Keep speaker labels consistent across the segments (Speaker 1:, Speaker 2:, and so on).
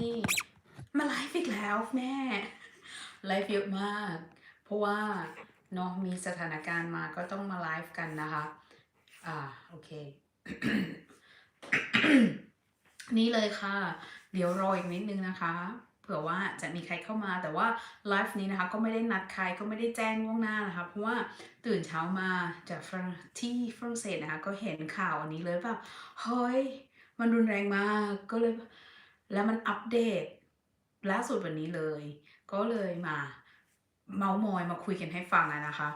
Speaker 1: นี่มาไลฟ์อีกแล้วแม่ไลฟ์เยอะมาก เพราะว่าเนาะมีสถานการณ์มาก็ต้องมาไลฟ์กันนะคะ อ่าโอเค นี่เลยค่ะ เดี๋ยวรออีกนิดนึงนะคะเผื่อว่าจะมีใครเข้ามาแต่ว่าไลฟ์นี้นะคะก็ไม่ได้นัดใครก็ไม่ได้แจ้งล่วงหน้านะคะ เพราะว่าตื่นเช้ามาจากฝรั่งที่ฝรั่งเศสนะคะ ก็เห็นข่าวอันนี้เลยแบบเฮ้ยมันรุนแรงมากก็เลย แล้วมันอัปเดตล่าสุดวันนี้เลย ก็เลยมาเมาส์มอยมาคุยกันให้ฟังนะคะ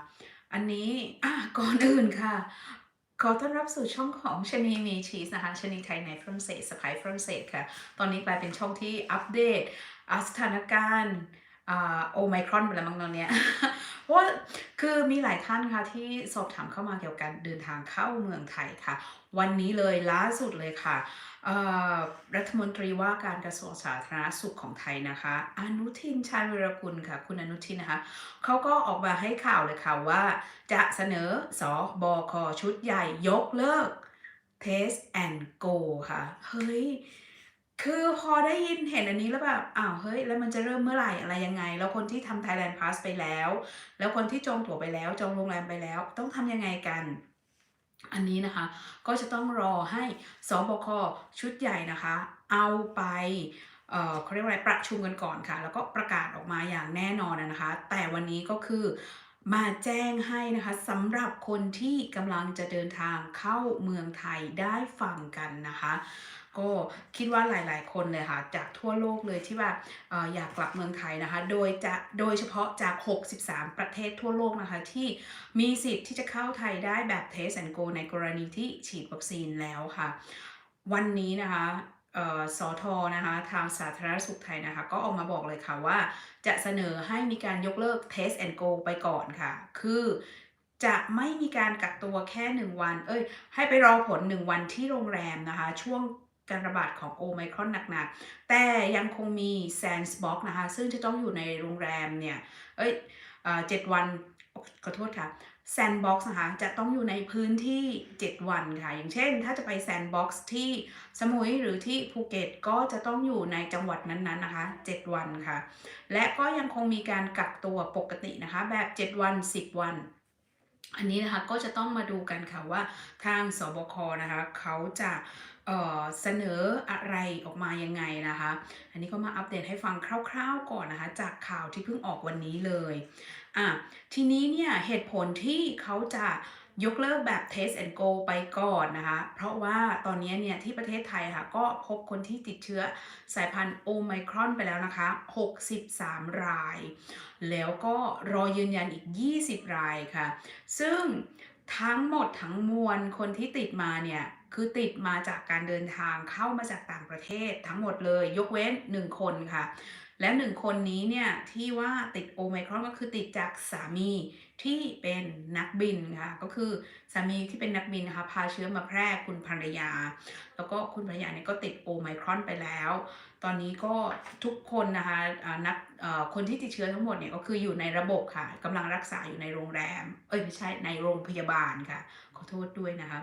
Speaker 1: อันนี้อะก่อนอื่นค่ะ ขอต้อนรับสู่ช่องของชนีมีชีสนะคะชนีไทยในฝรั่งเศสสไปฝรั่งเศสค่ะ ตอนนี้กลายเป็นช่องที่อัปเดตสถานการณ์โอไมครอนไปแล้วมั้งตอนเนี้ยว่าคือมีหลายท่านค่ะที่สอบถามเข้ามาเกี่ยวกับการเดินทางเข้าเมืองไทยค่ะ วันนี้เลยล่าสุดเลยค่ะรัฐมนตรีว่าการกระทรวงสาธารณสุขของไทยนะคะ อนุทินชาญวิรกุลค่ะ คุณอนุทินนะคะเขาก็ออกมาให้ข่าวเลยค่ะว่า จะเสนอสอบคชุดใหญ่ยกเลิก Test and Go ค่ะ เฮ้ย คือพอได้ยินเห็นอันนี้แล้วแบบ อ้าว เฮ้ย แล้วมันจะเริ่มเมื่อไหร่อะไรยังไง แล้วคนที่ทำ Thailand Pass ไปแล้ว แล้วคนที่จองตั๋วไปแล้ว จองโรงแรมไปแล้ว ต้องทำยังไงกัน อันนี้นะคะก็จะต้องรอให้สบคชุดใหญ่นะคะ เอาไปเอ่อเขาเรียกว่าอะไรประชุมกันก่อนค่ะ แล้วก็ประกาศออกมาอย่างแน่นอนนะคะ แต่วันนี้ก็คือ มาแจ้งให้นะคะสำหรับคนที่กำลังจะเดินทางเข้าเมืองไทยได้ฟังกันนะคะ ก็คิดว่าหลาย ๆ คนเลยค่ะ จากทั่วโลกเลยที่ว่าออยากกลับเมืองไทยนะคะ โดยจะโดยเฉพาะจาก 63 ประเทศทั่วโลกนะคะ ที่มีสิทธิ์ที่จะเข้าไทยได้แบบ Test and Go ในกรณีที่ฉีดวัคซีนแล้วค่ะ วันนี้นะคะ สอทอนะคะทางสาธารณสุขไทยนะคะ ก็ออกมาบอกเลยค่ะว่าจะเสนอให้มีการยกเลิก Test and Go ไปก่อนค่ะ คือจะไม่มีการกักตัวแค่ 1 วัน เอ้ย ให้ไปรอผล 1 วันที่โรงแรมนะคะ ช่วงการระบาดของโอไมครอนหนักๆ แต่ยังคงมี Sandbox นะคะ ซึ่งจะต้องอยู่ในโรงแรมเนี่ย เอ้ยเอ่อ7วันขอโทษค่ะ Sandbox นะคะจะต้องอยู่ในพื้นที่ 7 วันค่ะ อย่างเช่น ถ้าจะไป Sandbox ที่สมุยหรือที่ภูเก็ตก็จะต้องอยู่ในจังหวัดนั้นๆนะคะ 7 วันค่ะ และก็ยังคงมีการกักตัวปกตินะคะ แบบ 7 วัน 10 วัน อันนี้นะคะก็จะต้องมาดูกันค่ะว่าทางสบคนะคะเขาจะเเสนออะไรออกมายังไงนะคะ อันนี้ก็มาอัปเดตให้ฟังคร่าวๆก่อนนะคะ จากข่าวที่เพิ่งออกวันนี้เลย อะทีนี้เนี่ยเหตุผลที่เขาจะยกเลิกแบบ Test and Go ไปก่อนนะคะ เพราะว่าตอนนี้เนี่ยที่ประเทศไทยค่ะก็พบคนที่ติดเชื้อสายพันธุ์โอไมครอนไปแล้วนะคะ 63 ราย แล้วก็รอยืนยันอีก 20 รายค่ะ ซึ่งทั้งหมดทั้งมวลคนที่ติดมาเนี่ย คือติดมาจากการเดินทางเข้ามาจากต่างประเทศทั้งหมดเลย ยกเว้น 1 คนค่ะ และหนึ่งคนนี้เนี่ยที่ว่าติดโอไมครอนก็คือติดจากสามีที่เป็นนักบินค่ะก็คือสามีที่เป็นนักบินนะคะพาเชื้อมาแพร่คุณภรรยา แล้วก็คุณภรรยาเนี่ยก็ติดโอไมครอนไปแล้ว ตอนนี้ก็ทุกคนนะคะนักคนที่ติดเชื้อทั้งหมดเนี่ยก็คืออยู่ในระบบค่ะกำลังรักษาอยู่ในโรงแรม เอ้ยไม่ใช่ในโรงพยาบาลค่ะ ขอโทษด้วยนะคะ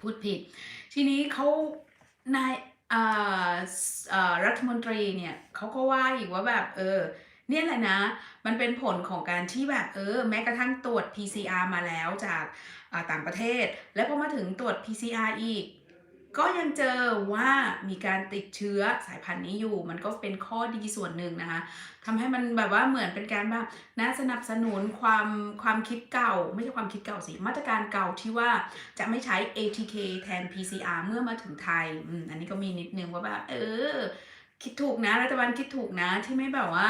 Speaker 1: พูดผิด ทีนี้เขานายรัฐมนตรีเนี่ยเขาก็ว่าอีกว่าแบบเออเนี่ยแหละนะ มันเป็นผลของการที่แบบเออ แม้กระทั่งตรวจ PCR มาแล้วจากต่างประเทศ แล้วพอมาถึงตรวจ PCR อีก ก็ยังเจอว่ามีการติดเชื้อสายพันธุ์นี้อยู่ มันก็เป็นข้อดีส่วนหนึ่งนะคะทำให้มันแบบว่าเหมือนเป็นการแบบน่าสนับสนุนความความคิดเก่า ไม่ใช่ความคิดเก่าสิ มาตรการเก่าที่ว่าจะไม่ใช้ ATK แทน PCR เมื่อมาถึงไทยอืมอันนี้ก็มีนิดนึงว่าแบบเออ คิดถูกนะรัฐบาลคิดถูกนะที่ไม่แบบว่า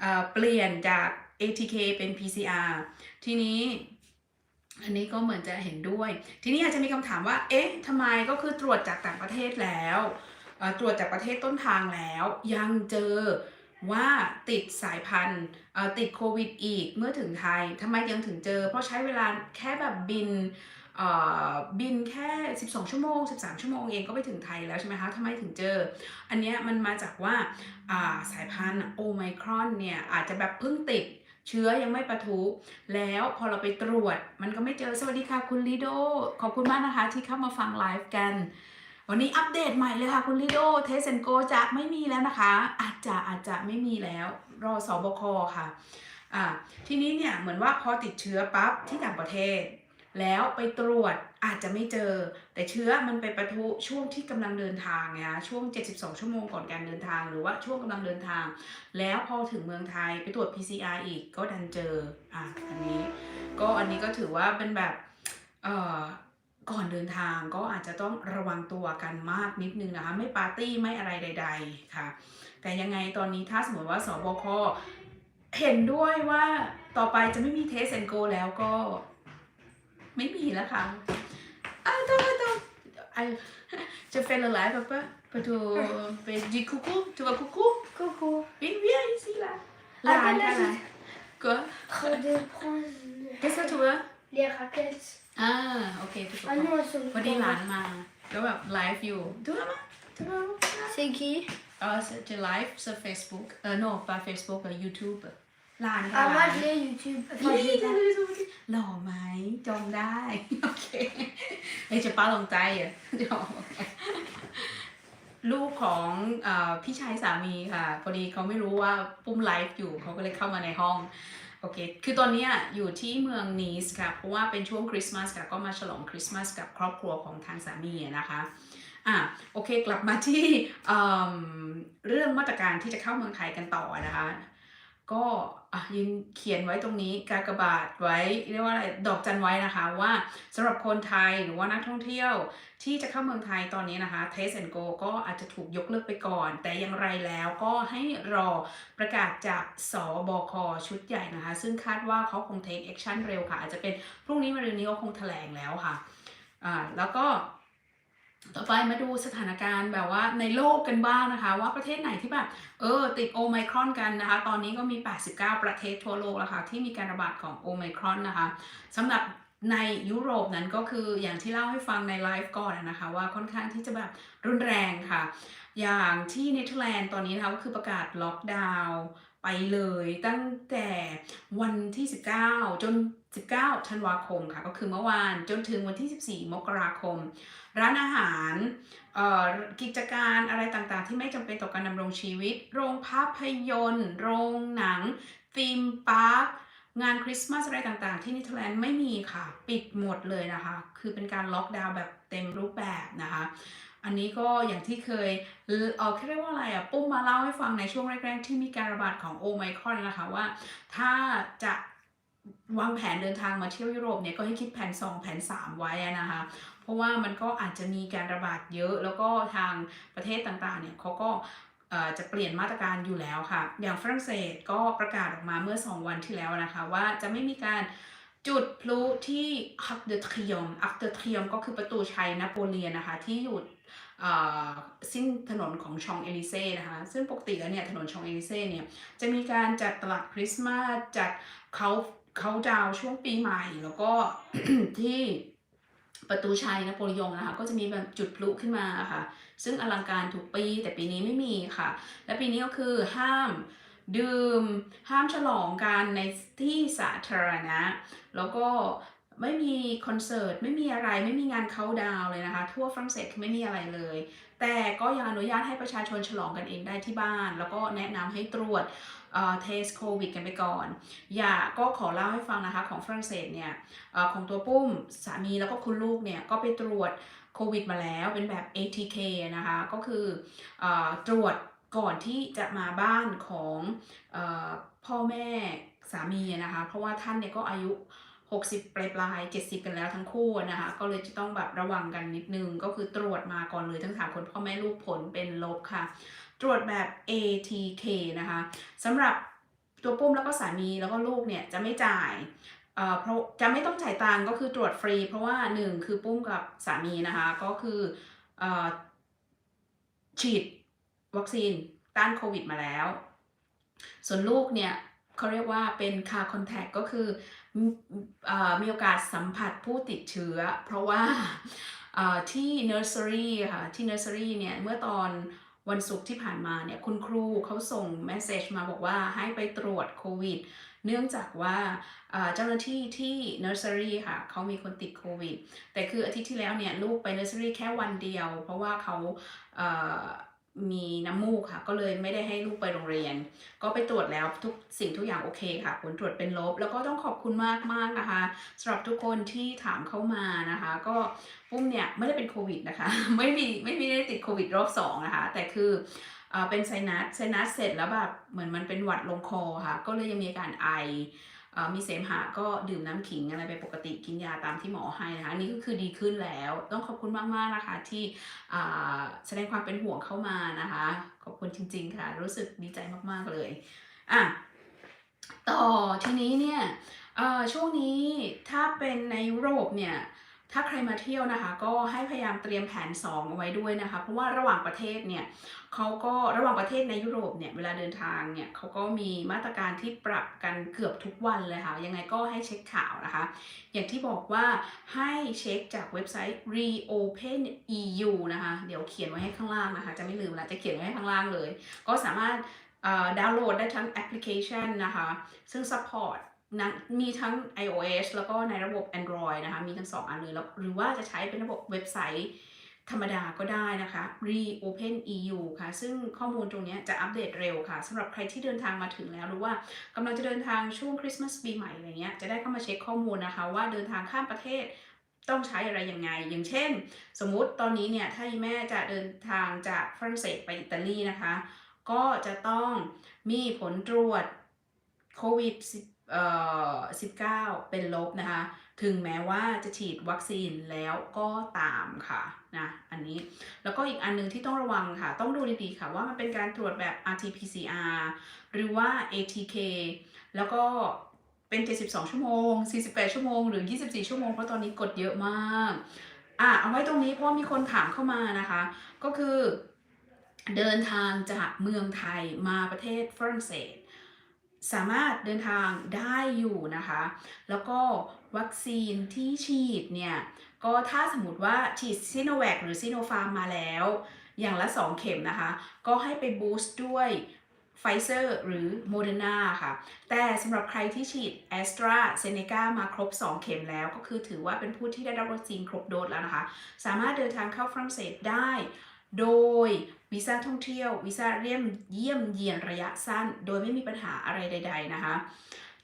Speaker 1: เออเปลี่ยนจาก ATK เป็น PCR ทีนี้ อันนี้ก็เหมือนจะเห็นด้วย ทีนี้อาจจะมีคำถามว่า เอ๊ะทำไมก็คือตรวจจากต่างประเทศแล้ว ตรวจจากประเทศต้นทางแล้ว ยังเจอว่าติดสายพันธุ์ติดโควิดอีกเมื่อถึงไทยทำไมยังถึงเจอ เพราะใช้เวลาแค่แบบบินบินแค่ 12 ชั่วโมง 13 ชั่วโมงเองก็ไปถึงไทยแล้วใช่ไหมคะทำไมถึงเจอ อันเนี้ยมันมาจากว่าอ่าสายพันธุ์โอไมครอนเนี่ยอาจจะแบบเพิ่งติด เชื้อยังไม่ปะทุแล้วพอเราไปตรวจมันก็ไม่เจอสวัสดีค่ะคุณลิโดขอบคุณมากนะคะที่เข้ามาฟังไลฟ์กัน วันนี้อัปเดตใหม่เลยค่ะคุณลิโดเทสเซนโกจะไม่มีแล้วนะคะ อาจจะอาจจะไม่มีแล้ว รอสอบคค่ะอ่าทีนี้เนี่ยเหมือนว่าพอติดเชื้อปั๊บที่ต่างประเทศ แล้วไปตรวจอาจจะไม่เจอ แต่เชื้อมันไปประทุช่วงที่กำลังเดินทางไงคะช่วง 72 ชั่วโมงก่อนการเดินทาง หรือว่าช่วงกำลังเดินทาง แล้วพอถึงเมืองไทยไปตรวจ PCR อีกก็ดันเจออะอันนี้ ก็อันนี้ก็ถือว่าเป็นแบบเอ่อก่อนเดินทางก็อาจจะต้องระวังตัวกันมากนิดนึงนะคะ ไม่ปาร์ตี้ไม่อะไรใด ๆ ค่ะ แต่ยังไงตอนนี้ถ้าสมมติว่าสบคเห็นด้วยว่าต่อไปจะไม่มีเทสแอนโกแล้วก็ ไม่มีแล้วค่ะอะต้องต้องไอจะเป็นอะไรปะปะปะทูไปดีคุกุทูบาคุกุ
Speaker 2: Coucou.
Speaker 1: วิเวียอิสิล่ะหลานค่ะหลานก็
Speaker 2: Je vais prendre
Speaker 1: Qu'est-ce que tu veux
Speaker 2: les raquettes.
Speaker 1: อ่าโอเคถูก
Speaker 2: Ah
Speaker 1: ต้อง
Speaker 2: non, elles sont
Speaker 1: พอดีห
Speaker 2: pas
Speaker 1: ลานมาก็แบบไลฟ์อยู่ดูแล้วมั้ยดูแล้วมั้ย
Speaker 2: C'est qui
Speaker 1: เออจะไลฟ์ sur Facebook เออ no ปา Facebook กับ YouTube หลานค่ะ
Speaker 2: Ah,
Speaker 1: หลา
Speaker 2: moi
Speaker 1: น
Speaker 2: je l'ai YouTube. Enfin,
Speaker 1: นี่
Speaker 2: je
Speaker 1: ดู
Speaker 2: l'ai
Speaker 1: ดูดูหล่อไหมจำได้ โอเคเอ้ยจะป้าลงใจอะเดี๋ยวลูกของเออพี่ชายสามีค่ะ พอดีเขาไม่รู้ว่าปุ้มไลฟ์อยู่เขาก็เลยเข้ามาในห้อง โอเค คือตอนเนี้ยอยู่ที่เมืองนีสค่ะ เพราะว่าเป็นช่วงคริสต์มาสค่ะ ก็มาฉลองคริสต์มาสกับครอบครัวของทางสามีอะนะคะ อะโอเคกลับมาที่เอิ่มเรื่องมาตรการที่จะเข้าเมืองไทยกันต่อนะคะ ก็ยินเขียนไว้ตรงนี้กากบาทไว้เรียกว่าอะไรดอกจันไว้นะคะว่าสำหรับคนไทยหรือว่านักท่องเที่ยวที่จะเข้าเมืองไทยตอนนี้นะคะ Test and Go ก็อาจจะถูกยกเลิกไปก่อน แต่อย่างไรแล้วก็ให้รอประกาศจากสบคชุดใหญ่นะคะ ซึ่งคาดว่าเขาคง take action เร็วค่ะ อาจจะเป็นพรุ่งนี้มะรืนนี้ก็คงแถลงแล้วค่ะอ่าแล้วก็ ต่อไปมาดูสถานการณ์แบบว่าในโลกกันบ้างนะคะ ว่าประเทศไหนที่แบบเออติดโอไมครอนกันนะคะ ตอนนี้ก็มี 89 ประเทศทั่วโลกแล้วค่ะที่มีการระบาดของโอไมครอนนะคะสำหรับในยุโรปนั้นก็คืออย่างที่เล่าให้ฟังในไลฟ์ก่อนนะคะ ว่าค่อนข้างที่จะแบบรุนแรงค่ะ อย่างที่เนเธอร์แลนด์ตอนนี้นะคะก็คือประกาศล็อกดาวน์ไปเลยตั้งแต่วันที่ 19 จน 19ธันวาคมค่ะก็คือเมื่อวานจนถึงวันที่ 14 มกราคม ร้านอาหารกิจการอะไรต่างๆ ที่ไม่จำเป็นต่อการดำรงชีวิต โรงภาพยนตร์ โรงหนังธีมพาร์คงานคริสต์มาสอะไรต่างๆ ที่นเธอร์แลนด์ไม่มีค่ะ ปิดหมดเลยนะคะ คือเป็นการล็อกดาวน์แบบเต็มรูปแบบนะคะ อันนี้ก็อย่างที่เคยเอ่อเออเรียกว่าอะไรอะปุ้มมาเล่าให้ฟังในช่วงแรกๆ ที่มีการระบาดของโอไมครอนนะคะว่า ถ้าจะ วางแผนเดินทางมาเที่ยวยุโรปเนี่ยก็ให้คิดแผน 2 แผน 3 ไว้นะคะ เพราะว่ามันก็อาจจะมีการระบาดเยอะ แล้วก็ทางประเทศต่างๆเนี่ยเขาก็จะเปลี่ยนมาตรการอยู่แล้วค่ะ อย่างฝรั่งเศสก็ประกาศออกมาเมื่อ 2 วันที่แล้วนะคะ ว่าจะไม่มีการจุดพลุที่ Arc de Triomphe Arc de Triomphe ก็คือประตูชัยนโปเลียนนะคะ ที่อยู่สิ้นถนนของชองเอลิเซ่นะคะ ซึ่งปกติแล้วเนี่ยถนนชองเอลิเซ่เนี่ยจะมีการจัดตลาดคริสต์มาสจัดเขาเขาดาวช่วงปีใหม่แล้วก็ที่ประตูชัยนโปลียงนะคะก็จะมีแบบจุดพลุขึ้นมาค่ะ ซึ่งอลังการทุกปีแต่ปีนี้ไม่มีค่ะ และปีนี้ก็คือห้ามดื่มห้ามฉลองกันในที่สาธารณะ แล้วก็ ไม่มีคอนเสิร์ตไม่มีอะไรไม่มีงานเขาดาวเลยนะคะ ทั่วฝรั่งเศสไม่มีอะไรเลย แต่ก็ยังอนุญาตให้ประชาชนฉลองกันเองได้ที่บ้าน แล้วก็แนะนำให้ตรวจเทสโควิดกันไปก่อน อย่าก็ขอเล่าให้ฟังนะคะของฝรั่งเศสเนี่ยอของตัวปุ้มสามีแล้วก็คุณลูกเนี่ยก็ไปตรวจโควิดมาแล้วเป็นแบบ ATK นะคะ ก็คือเออตรวจก่อนที่จะมาบ้านของอพ่อแม่สามีนะคะ เพราะว่าท่านเนี่ยก็อายุ 60 ปลายปลาย70 กันแล้วทั้งคู่นะคะ ก็เลยจะต้องแบบระวังกันนิดนึง ก็คือตรวจมาก่อนเลยทั้งสามคนพ่อแม่ลูกผลเป็นลบค่ะ ตรวจแบบ ATK นะคะสำหรับตัวปุ้มแล้วก็สามีแล้วก็ลูกเนี่ยจะไม่จ่ายเอ่อเพราะจะไม่ต้องจ่ายตังก็คือตรวจฟรี เพราะว่าหนึ่งคือปุ้มกับสามีนะคะ ก็คือเอ่อฉีดวัคซีนต้านโควิดมาแล้ว ส่วนลูกเนี่ย เขาเรียกว่าเป็นคาคอนแทคก็คืออมีโอกาสสัมผัสผู้ติดเชื้อ เพราะว่าที่เนอร์เซอรี่ค่ะที่เนอร์เซอรี่เนี่ยเมื่อตอนวันศุกร์ที่ผ่านมาเนี่ยคุณครูเขาส่งเมสเซจมาบอกว่าให้ไปตรวจโควิด เนื่องจากว่าเจ้าหน้าที่ที่ nursery ค่ะเขามีคนติดโควิด แต่คืออาทิตย์ที่แล้วเนี่ยลูกไป nursery แค่วันเดียว เพราะว่าเขาเอ่อ มีน้ำมูกค่ะ ก็เลยไม่ได้ให้ลูกไปโรงเรียน ก็ไปตรวจแล้วทุกสิ่งทุกอย่างโอเคค่ะ ผลตรวจเป็นลบ แล้วก็ต้องขอบคุณมากมากนะคะสำหรับทุกคนที่ถามเข้ามานะคะ ก็ปุ้มเนี่ยไม่ได้เป็นโควิดนะคะ ไม่มีไม่มีได้ติดโควิดรอบสองนะคะ แต่คือเป็นไซนัสไซนัสเสร็จแล้วแบบเหมือนมันเป็นหวัดลงคอค่ะ ก็เลยยังมีอาการไอ มีเสมหะก็ดื่มน้ำขิงอะไรไปปกติกินยาตามที่หมอให้นะคะนี่ก็คือดีขึ้นแล้ว ต้องขอบคุณมากๆนะคะที่แสดงความเป็นห่วงเข้ามานะคะ ขอบคุณจริง ๆ ค่ะ รู้สึกดีใจมากๆเลยอะต่อทีนี้เนี่ยช่วงนี้ถ้าเป็นในยุโรปเนี่ย ถ้าใครมาเที่ยวนะคะก็ให้พยายามเตรียมแผน 2 เอาไว้ด้วยนะคะ เพราะว่าระหว่างประเทศเนี่ยเขาก็ระหว่างประเทศในยุโรปเนี่ยเวลาเดินทางเนี่ยเขาก็มีมาตรการที่ปรับกันเกือบทุกวันเลยค่ะ ยังไงก็ให้เช็คข่าวนะคะ อย่างที่บอกว่าให้เช็คจากเว็บไซต์ reopen EU นะคะ เดี๋ยวเขียนไว้ให้ข้างล่างนะคะ จะไม่ลืมละจะเขียนไว้ให้ข้างล่างเลย ก็สามารถอ่อดาวน์โหลดได้ทั้งแอปพลิเคชันนะคะ ซึ่ง support นะมีทั้ง iOS แล้วก็ในระบบ Android นะคะ มีทั้งสองอันเลยแล้วหรือว่าจะใช้เป็นระบบเว็บไซต์ธรรมดาก็ได้นะคะ Reopen EU ค่ะ ซึ่งข้อมูลตรงนี้จะอัปเดตเร็วค่ะสำหรับใครที่เดินทางมาถึงแล้ว หรือว่ากำลังจะเดินทางช่วงคริสต์มาสปีใหม่อะไรเงี้ย จะได้เข้ามาเช็คข้อมูลนะคะ ว่าเดินทางข้ามประเทศต้องใช้อะไรยังไง อย่างเช่น สมมุติตอนนี้เนี่ย ถ้าแม่จะเดินทางจากฝรั่งเศสไปอิตาลีนะคะ ก็จะต้องมีผลตรวจโควิด10เอ่อ 19 เป็นลบนะคะ ถึงแม้ว่าจะฉีดวัคซีนแล้วก็ตามค่ะนะ อันนี้ แล้วก็อีกอันหนึงที่ต้องระวังค่ะ ต้องดูดีๆค่ะว่ามันเป็นการตรวจแบบ RT-PCR หรือว่า ATK แล้วก็เป็น 72 ชั่วโมง 48 ชั่วโมง หรือ 24 ชั่วโมง เพราะตอนนี้กดเยอะมาก อะ เอาไว้ตรงนี้เพราะมีคนถามเข้ามานะคะ ก็คือเดินทางจากเมืองไทยมาประเทศฝรั่งเศส สามารถเดินทางได้อยู่นะคะ แล้วก็วัคซีนที่ฉีดเนี่ย ก็ถ้าสมมติว่าฉีดซิโนแวคหรือซิโนฟาร์มมาแล้ว อย่างละ 2 เข็มนะคะ ก็ให้ไปบูสต์ด้วยไฟเซอร์หรือโมเดอร์นาค่ะ แต่สำหรับใครที่ฉีดแอสตราเซเนกามาครบ 2 เข็มแล้ว ก็คือถือว่าเป็นผู้ที่ได้รับวัคซีนครบโดสแล้วนะคะ สามารถเดินทางเข้าฝรั่งเศสได้ โดยวีซ่าท่องเที่ยววีซ่าเยี่ยมเยี่ยมเยียนระยะสั้น โดยไม่มีปัญหาอะไรใด ๆ นะคะ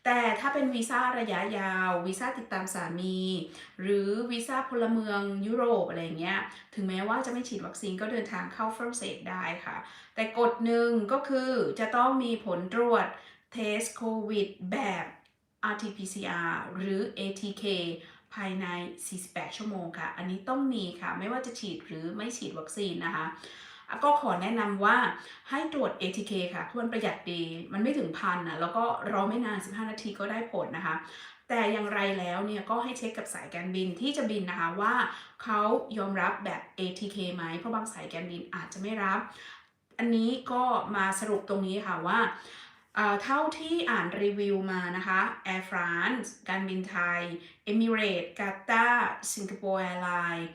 Speaker 1: แต่ถ้าเป็นวีซ่าระยะยาววีซ่าติดตามสามี หรือวีซ่าพลเมืองยุโรปอะไรเงี้ยถึงแม้ว่าจะไม่ฉีดวัคซีนก็เดินทางเข้าฝรั่งเศสได้ค่ะ แต่กฎหนึ่งก็คือจะต้องมีผลตรวจเทสโควิดแบบ RT-PCR หรือ ATK ภายใน 48 ชั่วโมงค่ะ อันนี้ต้องมีค่ะ ไม่ว่าจะฉีดหรือไม่ฉีดวัคซีนนะคะ ก็ขอแนะนำว่าให้ตรวจ ATK ค่ะเพราะมันประหยัดดี มันไม่ถึงพันนะแล้วก็รอไม่นาน 15 นาทีก็ได้ผลนะคะ แต่อย่างไรแล้วเนี่ยก็ให้เช็คกับสายการบินที่จะบินนะคะว่าเขายอมรับแบบ ATK ไหม เพราะบางสายการบินอาจจะไม่รับ อันนี้ก็มาสรุปตรงนี้ค่ะว่า เท่าที่อ่านรีวิวมานะคะ Air France การบินไทย Emirates กาตาร์สิงคโปร์แอร์ไลน์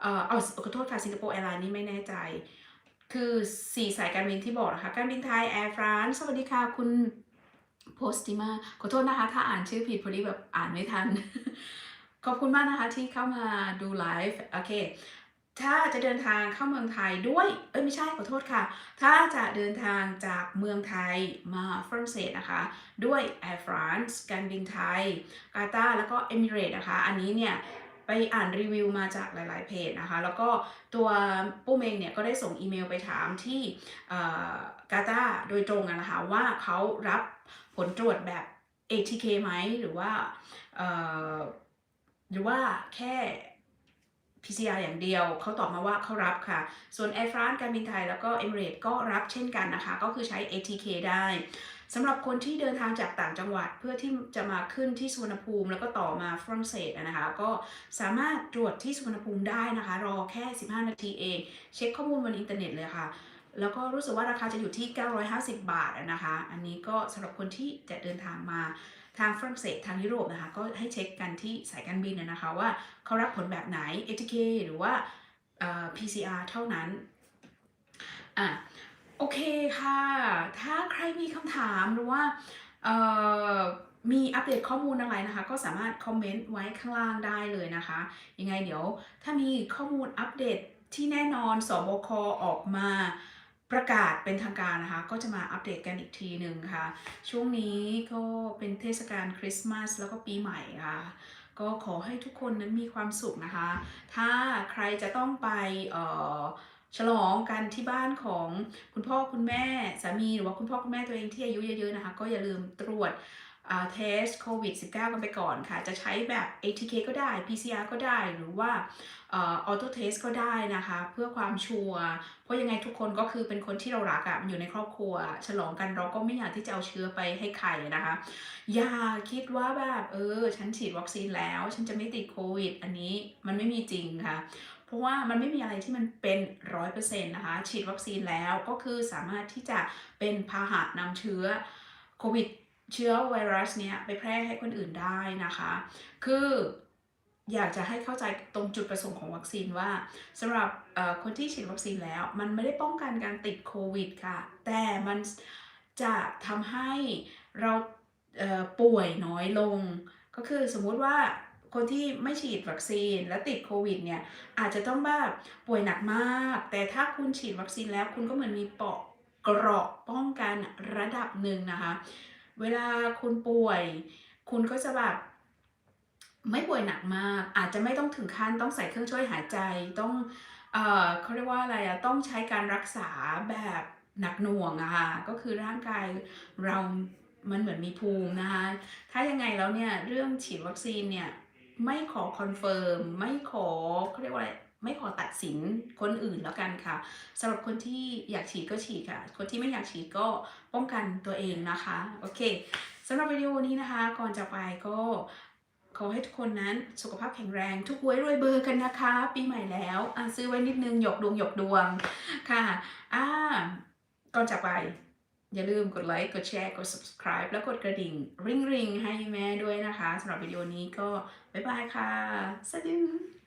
Speaker 1: เอ่อเอาขอโทษค่ะสิงคโปร์แอร์ไลน์นี่ไม่แน่ใจ คือ 4 สายการบินที่บอกนะคะ การบินไทย Air France สวัสดีค่ะคุณโพสติมาขอโทษนะคะ ถ้าอ่านชื่อผิดพอดีแบบอ่านไม่ทัน ขอบคุณมากนะคะที่เข้ามาดูไลฟ์ โอเค ถ้าจะเดินทางเข้าเมืองไทยด้วย เอ้ยไม่ใช่ขอโทษค่ะ ถ้าจะเดินทางจากเมืองไทยมาฝรั่งเศสนะคะ ด้วย Air France การบินไทย กาตาร์แล้วก็ Emirates นะคะ อันนี้เนี่ยไปอ่านรีวิวมาจากหลาย ๆ เพจนะคะ แล้วก็ตัวปุ้มเองเนี่ยก็ได้ส่งอีเมลไปถามที่กาตาร์โดยตรงนะคะว่าเขารับผลตรวจแบบ ATK ไหมหรือว่าหรือว่าแค่ PCR อย่างเดียวเขาตอบมาว่าเขารับค่ะ ส่วน Air France การบินไทยแล้วก็ Emirates ก็รับเช่นกันนะคะ ก็คือใช้ ATK ได้สำหรับคนที่เดินทางจากต่างจังหวัดเพื่อที่จะมาขึ้นที่สุวรรณภูมิ แล้วก็ต่อมาฝรั่งเศสนะคะก็สามารถตรวจที่สุวรรณภูมิได้นะคะ รอแค่ 15 นาทีเอง เช็คข้อมูลบนอินเทอร์เน็ตเลยค่ะ แล้วก็รู้สึกว่าราคาจะอยู่ที่ 950 บาทนะคะ อันนี้ก็สำหรับคนที่จะเดินทางมา ทางฝรั่งเศสทางยุโรปนะคะ ก็ให้เช็คกันที่สายการบินนะคะว่าเขารับผลแบบไหน ATK หรือว่าเอ่อ PCR เท่านั้นอะโอเคค่ะ ถ้าใครมีคำถามหรือว่าเอ่อมีอัปเดตข้อมูลอะไรนะคะ ก็สามารถคอมเมนต์ไว้ข้างล่างได้เลยนะคะ ยังไงเดี๋ยวถ้ามีข้อมูลอัปเดตที่แน่นอนสบคออกมา ประกาศเป็นทางการนะคะ ก็จะมาอัปเดตกันอีกทีหนึ่งค่ะ ช่วงนี้ก็เป็นเทศกาลคริสต์มาสแล้วก็ปีใหม่ค่ะ ก็ขอให้ทุกคนนั้นมีความสุขนะคะ ถ้าใครจะต้องไปฉลองกันที่บ้านของคุณพ่อคุณแม่สามีหรือว่าคุณพ่อคุณแม่ตัวเองที่อายุเยอะๆนะคะ ก็อย่าลืมตรวจ เทสโควิด -19 กันไปก่อนค่ะ จะใช้แบบ ATK ก็ได้ PCR ก็ได้หรือว่าออโต้เทสก็ได้นะคะ เพื่อความชัวร์เพราะยังไงทุกคนก็คือเป็นคนที่เรารักอะอยู่ในครอบครัว ฉลองกันเราก็ไม่อยากที่จะเอาเชื้อไปให้ใครนะคะ อย่าคิดว่าแบบเออ ฉันฉีดวัคซีนแล้ว ฉันจะไม่ติดโควิด อันนี้มันไม่มีจริงค่ะเพราะว่ามันไม่มีอะไรที่มันเป็นร้อยเปอร์เซ็นต์นะคะ ฉีดวัคซีนแล้วก็คือสามารถที่จะเป็นพาหะนำเชื้อโควิด เชื้อไวรัสเนี้ยไปแพร่ให้คนอื่นได้นะคะ คืออยากจะให้เข้าใจตรงจุดประสงค์ของวัคซีนว่าสำหรับคนที่ฉีดวัคซีนแล้ว มันไม่ได้ป้องกันการติดโควิดค่ะ แต่มันจะทำให้เราเป่วยน้อยลง ก็คือสมมุติว่าคนที่ไม่ฉีดวัคซีนและติดโควิดเนี่ย อาจจะต้องแบบป่วยหนักมาก แต่ถ้าคุณฉีดวัคซีนแล้วคุณก็เหมือนมีเปราะเกราะป้องกันระดับหนึ่งนะคะ เวลาคุณป่วย คุณก็จะแบบไม่ป่วยหนักมาก อาจจะไม่ต้องถึงขั้นต้องใส่เครื่องช่วยหายใจต้องเอ่อเขาเรียกว่าอะไรอะต้องใช้การรักษาแบบหนักหน่วงอะค่ะก็คือร่างกายเรามันเหมือนมีภูมินะคะถ้ายังไงแล้วเนี่ยเรื่องฉีดวัคซีนเนี่ยไม่ขอคอนเฟิร์มไม่ขอเขาเรียกว่าอะไร ไม่ขอตัดสินคนอื่นแล้วกันค่ะสำหรับคนที่อยากฉีดก็ฉีดค่ะ คนที่ไม่อยากฉีดก็ป้องกันตัวเองนะคะโอเคสำหรับวิดีโอนี้นะคะ ก่อนจะไปก็ขอให้ทุกคนนั้นสุขภาพแข็งแรง ทุกหวยรวยเบอร์กันนะคะ ปีใหม่แล้วอะซื้อไว้นิดนึงหยกดวงหยกดวงค่ะอ่าก่อนจากไป อย่าลืมกดไลค์กดแชร์กด subscribe แล้วกดกระดิ่ง ริงริงให้แม่ด้วยนะคะสำหรับวิดีโอนี้ก็ บ๊ายบายค่ะสวัสดี